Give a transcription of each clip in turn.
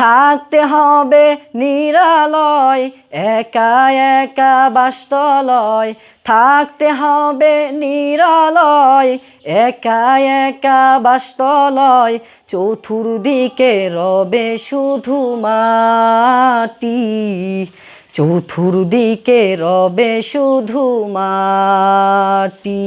থাকতে হবে নিরালয়, একা একা বাস্তলয়। থাকতে হবে নিরালয়, একা একা বাস্তলয়। চতুর্দিকে রবে শুধু মাটি, চতুর্দিকে রবে শুধু মাটি।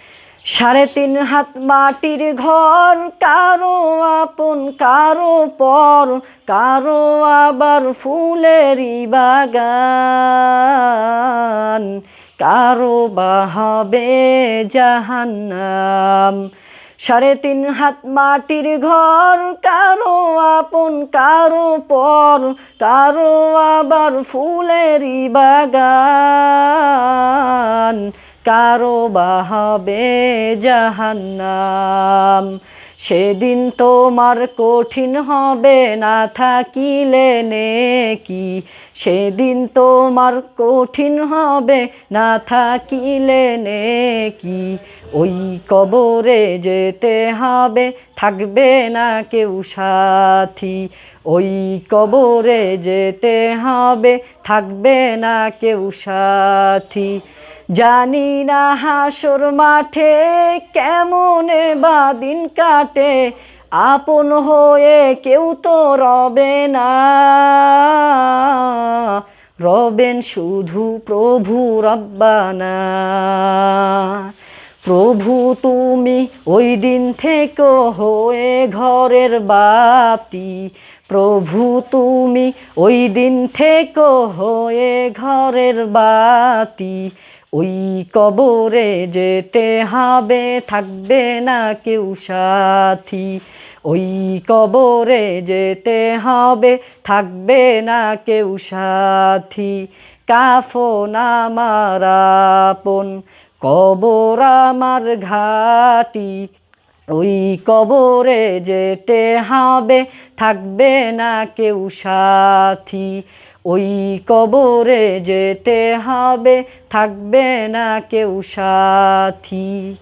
সাড়ে তিন হাত মাটির ঘর, কারও আপন, কারও পর, কারও আবার ফুলেরই বাগান। কারও বাহাবে জাহান্নাম। সাড়ে তিন হাত মাটির ঘর, কারও আপন, কারও পর, কারও আবার ফুলেরই বাগান। কারও বাহাবে জাহান্নাম। সেদিন তোমার কঠিন হবে না থাকিলে নেকি? সেদিন তোমার কঠিন হবে না থাকিলে নেকি? ওই কবরে যেতে হবে, থাকবে না কেউ সাথী। ওই কবরে যেতে হবে, থাকবে না কেউ সাথী। জানি না হাসর মাঠে কেমন বা দিন কাটে আপন হয়ে কেউ তো রবে না। রবেন শুধু প্রভু রব্বানা। প্রভু, তুমি ওই দিন থেকে হয়ে ঘরের বাতি। প্রভু, তুমি ওই দিন থেকে হয়ে ঘরের বাতি। ওই কবরে যেতে হবে, থাকবে না কেউ সাথী। ওই কবরে যেতে হবে, থাকবে না কেউ সাথী। কাফন আমার আপন কবর আমার ঘাটি, ওই কবরে যেতে হবে, থাকবে না কেউ সাথী। ওই কবরে যেতে হবে, থাকবে না কেউ সাথী।